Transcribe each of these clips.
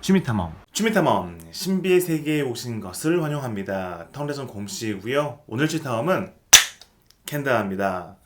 취미탐험 취미탐험 신비의 세계에 오신 것을 환영합니다. 텅레전 곰씨고요. 오늘 취탐험은 캔다입니다.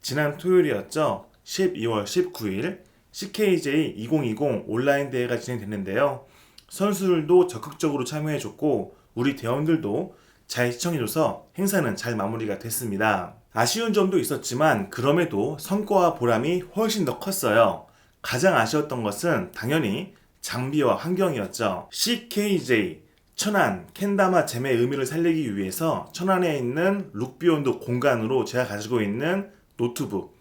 지난 토요일이었죠. 12월 19일 CKJ 2020 온라인 대회가 진행됐는데요. 선수들도 적극적으로 참여해줬고 우리 대원들도 잘 시청해줘서 행사는 잘 마무리가 됐습니다. 아쉬운 점도 있었지만 그럼에도 성과와 보람이 훨씬 더 컸어요. 가장 아쉬웠던 것은 당연히 장비와 환경이었죠. CKJ 천안 캔다마 잼의 의미를 살리기 위해서 천안에 있는 룩비온도 공간으로 제가 가지고 있는 노트북,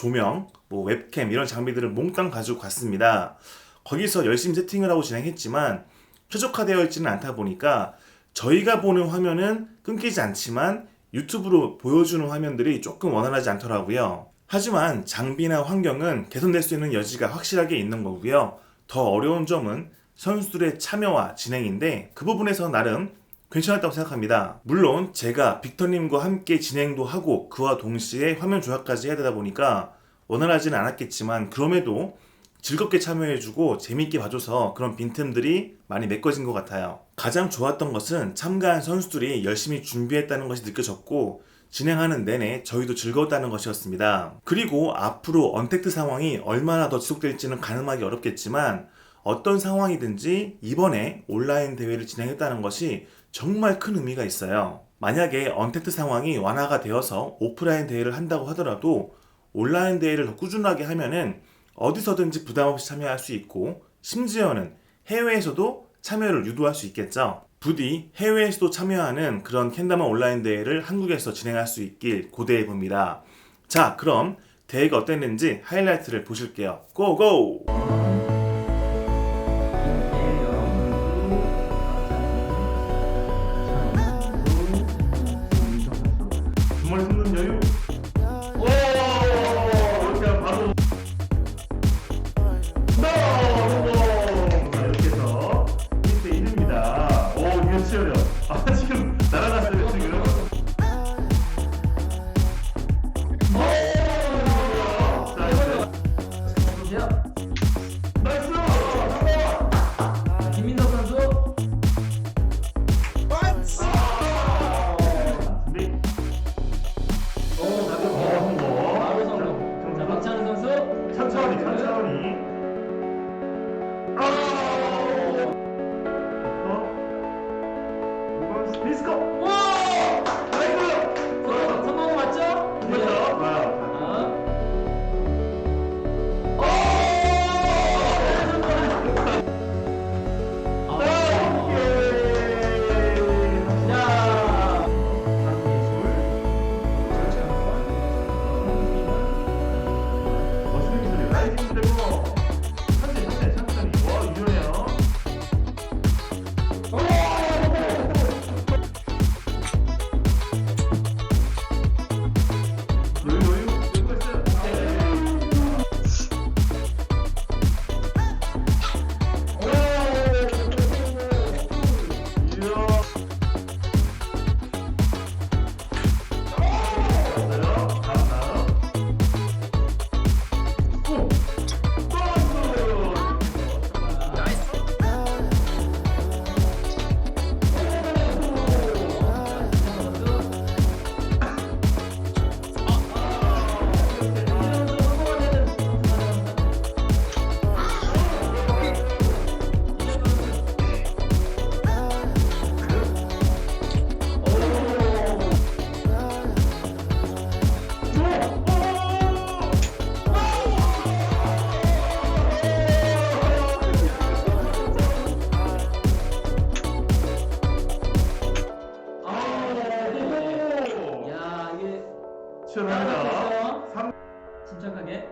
조명, 뭐 웹캠 이런 장비들을 몽땅 가지고 갔습니다. 거기서 열심히 세팅을 하고 진행했지만 최적화되어 있지는 않다 보니까 저희가 보는 화면은 끊기지 않지만 유튜브로 보여주는 화면들이 조금 원활하지 않더라고요. 하지만 장비나 환경은 개선될 수 있는 여지가 확실하게 있는 거고요. 더 어려운 점은 선수들의 참여와 진행인데 그 부분에서 나름 괜찮았다고 생각합니다. 물론 제가 빅터님과 함께 진행도 하고 그와 동시에 화면 조작까지 해야 되다 보니까 원활하지는 않았겠지만 그럼에도 즐겁게 참여해주고 재밌게 봐줘서 그런 빈틈들이 많이 메꿔진 것 같아요. 가장 좋았던 것은 참가한 선수들이 열심히 준비했다는 것이 느껴졌고 진행하는 내내 저희도 즐거웠다는 것이었습니다. 그리고 앞으로 언택트 상황이 얼마나 더 지속될지는 가늠하기 어렵겠지만 어떤 상황이든지 이번에 온라인 대회를 진행했다는 것이 정말 큰 의미가 있어요. 만약에 언택트 상황이 완화가 되어서 오프라인 대회를 한다고 하더라도 온라인 대회를 더 꾸준하게 하면은 어디서든지 부담 없이 참여할 수 있고 심지어는 해외에서도 참여를 유도할 수 있겠죠. 부디 해외에서도 참여하는 그런 캔다마 온라인 대회를 한국에서 진행할 수 있길 고대해 봅니다. 자, 그럼 대회가 어땠는지 하이라이트를 보실게요. 고고! 시원합니다. 삼- 침착하게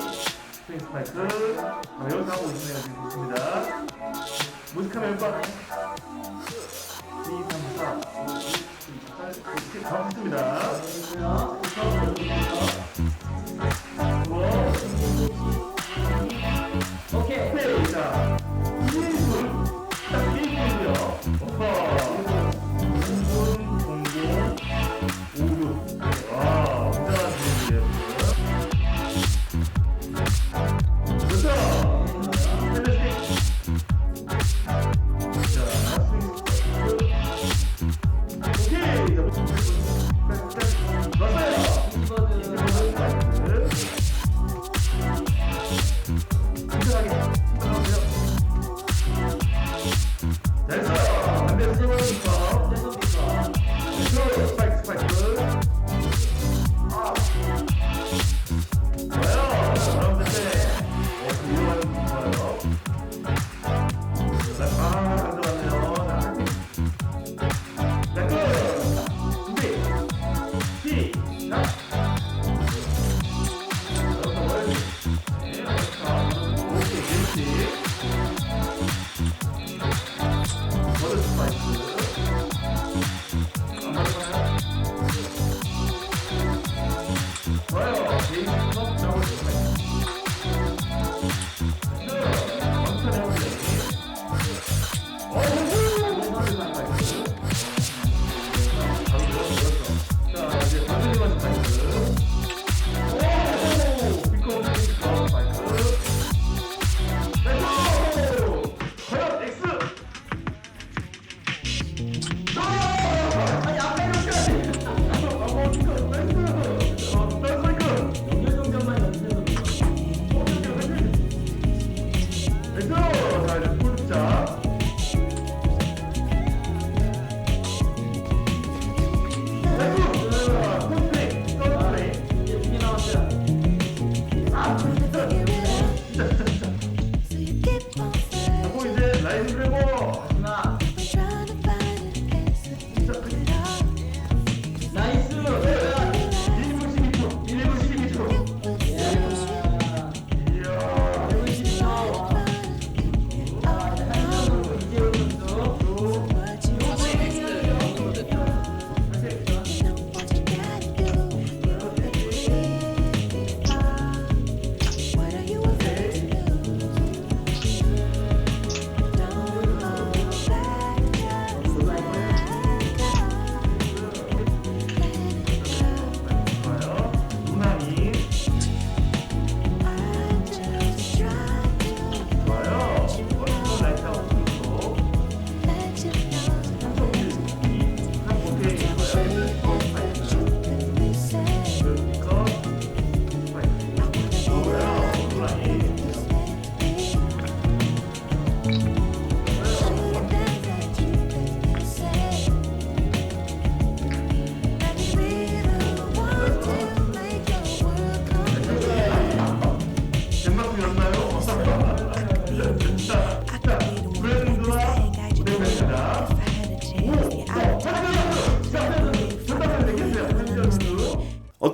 스윙 스파이크. 아, 여기서 하고. 지금 좋습니다. 몇 번? 2, 3, 4, 5, 6, 7, 8, 9, 10. 다 붙습니다.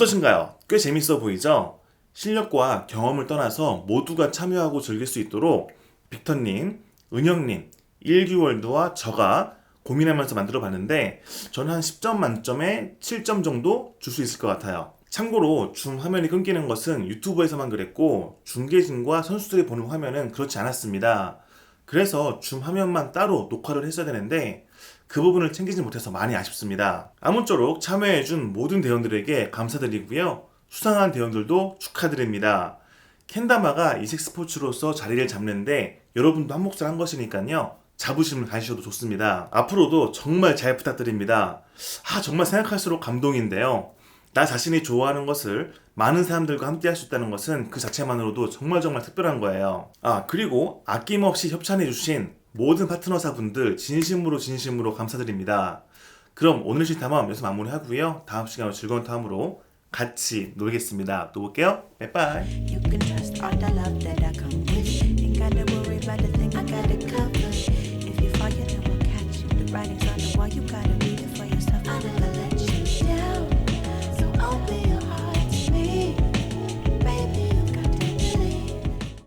어떠신가요? 꽤 재밌어 보이죠? 실력과 경험을 떠나서 모두가 참여하고 즐길 수 있도록 빅터님, 은영님, 일규월드와 저가 고민하면서 만들어 봤는데 저는 한 10점 만점에 7점 정도 줄 수 있을 것 같아요. 참고로 줌 화면이 끊기는 것은 유튜브에서만 그랬고 중계진과 선수들이 보는 화면은 그렇지 않았습니다. 그래서 줌 화면만 따로 녹화를 했어야 되는데 그 부분을 챙기지 못해서 많이 아쉽습니다. 아무쪼록 참여해준 모든 대원들에게 감사드리고요. 수상한 대원들도 축하드립니다. 캔다마가 이색 스포츠로서 자리를 잡는데 여러분도 한 몫을 한 것이니까요. 자부심을 가지셔도 좋습니다. 앞으로도 정말 잘 부탁드립니다. 아, 정말 생각할수록 감동인데요. 나 자신이 좋아하는 것을 많은 사람들과 함께 할 수 있다는 것은 그 자체만으로도 정말 정말 특별한 거예요. 아, 그리고 아낌없이 협찬해주신 모든 파트너사분들 진심으로 진심으로 감사드립니다. 그럼 오늘 실탐험 여기서 마무리하고요. 다음 시간에 즐거운 탐험으로 같이 놀겠습니다. 또 볼게요. 빠이빠이.